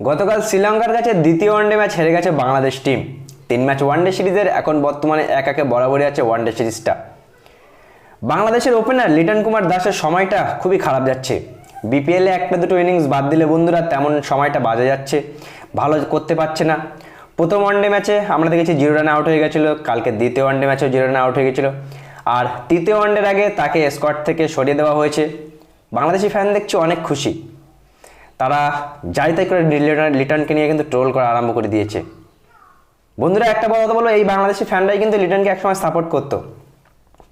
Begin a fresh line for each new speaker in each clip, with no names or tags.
গতকাল শ্রীলঙ্কার কাছে দ্বিতীয় ওয়ানডে ম্যাচ হেরে গেছে বাংলাদেশ টিম তিন ম্যাচ ওয়ানডে সিরিজের এখন বর্তমানে এক একে বরাবরই আছে ওয়ানডে সিরিজটা বাংলাদেশের ওপেনার লিটন কুমার দাসের সময়টা খুবই খারাপ যাচ্ছে। বিপিএলে একটা দুটো ইনিংস বাদ দিলে বন্ধুরা তেমন সময়টা বাজে যাচ্ছে। ভালো করতে পারছে না। প্রথম ওয়ানডে ম্যাচে আমরা দেখেছি জিরো রানে আউট হয়ে গেছিল, কালকে দ্বিতীয় ওয়ানডে ম্যাচেও জিরো রানে আউট হয়ে গেছিল। আর তৃতীয় ওয়ানডের আগে তাকে স্কোয়াড থেকে সরিয়ে দেওয়া হয়েছে। বাংলাদেশি ফ্যান দেখছি অনেক খুশি। তারা যাই তাই করে লিটন লিটনকে নিয়ে কিন্তু ট্রোল করা আরম্ভ করে দিয়েছে। বন্ধুরা, একটা বড় কথা বলো এই বাংলাদেশি ফ্যানরাই কিন্তু লিটনকে একসময় সাপোর্ট করতো।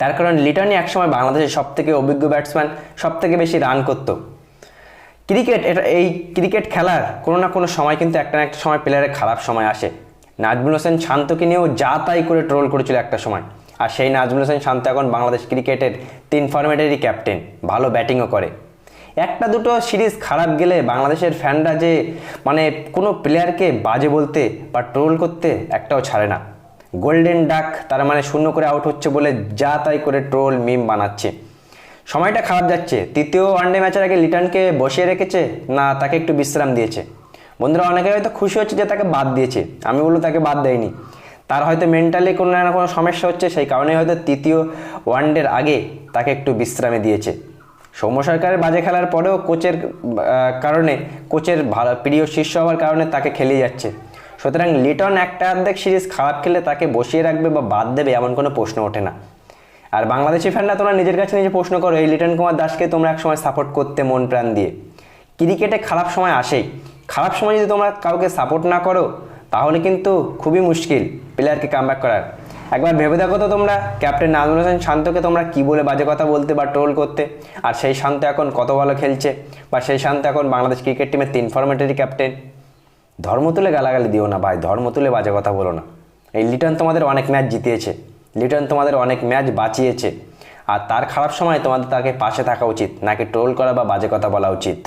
তার কারণ লিটনই একসময় বাংলাদেশের সব থেকে অভিজ্ঞ ব্যাটসম্যান সব থেকে বেশি রান করতো। ক্রিকেট, এটা এই ক্রিকেট খেলার কোনো না কোনো সময় কিন্তু একটা না একটা সময় প্লেয়ারের খারাপ সময় আসে। নাজমুল হোসেন শান্তকে নিয়েও যা তাই করে ট্রোল করেছিল একটা সময়। আর সেই নাজমুল হোসেন শান্ত এখন বাংলাদেশ ক্রিকেটের তিন ফরম্যাটেরই ক্যাপ্টেন ভালো ব্যাটিংও করে। একটা দুটো সিরিজ খারাপ গেলে বাংলাদেশের ফ্যানরা যে মানে কোনো প্লেয়ারকে বাজে বলতে বা ট্রোল করতে একটাও ছাড়ে না। গোল্ডেন ডাক তারা মানে শূন্য করে আউট হচ্ছে বলে যা তাই করে ট্রোল মিম বানাচ্ছে। সময়টা খারাপ যাচ্ছে। তৃতীয় ওয়ানডে ম্যাচের আগে লিটনকে বসিয়ে রেখেছে, না, তাকে একটু বিশ্রাম দিয়েছে। বন্ধুরা, অনেকে হয়তো খুশি হচ্ছে যে তাকে বাদ দিয়েছে। আমি বলব তাকে বাদ দেয়নি। তার হয়তো মেন্টালি কোনো না কোনো সমস্যা হচ্ছে, সেই কারণে হয়তো তৃতীয় ওয়ানডের আগে তাকে একটু বিশ্রামে দিয়েছে। সৌম্য সরকারের বাজে খেলার পরেও কোচের কারণে কোচের ভালো, প্রিয় শীর্ষ হওয়ার কারণে তাকে খেলিয়ে যাচ্ছে। সুতরাং লিটন একটা অর্ধেক সিরিজ খারাপ খেলে তাকে বসিয়ে রাখবে বা বাদ দেবে এমন কোনো প্রশ্ন ওঠে না। আর বাংলাদেশি ফ্যানরা তোমরা নিজের কাছে নিজে প্রশ্ন করো, এই লিটন কুমার দাসকে তোমরা একসময় সাপোর্ট করতে মন প্রাণ দিয়ে। ক্রিকেটে খারাপ সময় আসেই। খারাপ সময় যদি তোমরা কাউকে সাপোর্ট না করো, তাহলে কিন্তু খুবই মুশকিল প্লেয়ারকে কামব্যাক করার। একবার ভেবে দেখো তো তোমরা। ক্যাপ্টেন নাজমুল হোসেন শান্তকে তোমরা কি বলে বাজে কথা বলতে বা ট্রোল করতে? আর সেই শান্ত এখন কত ভালো খেলছে? বা সেই শান্ত এখন বাংলাদেশ ক্রিকেট টিমের তিন ফরম্যাটেরই ক্যাপ্টেন ধর্ম তুলে গালাগালি দিও না ভাই, ধর্ম তুলে বাজে কথা বলো না। এই লিটন তোমাদের অনেক ম্যাচ জিতিয়েছে। লিটন তোমাদের অনেক ম্যাচ বাঁচিয়েছে। আর তার খারাপ সময় তোমাদের তাকে পাশে থাকা উচিত, নাকি ট্রোল করা বা বাজে কথা বলা উচিত?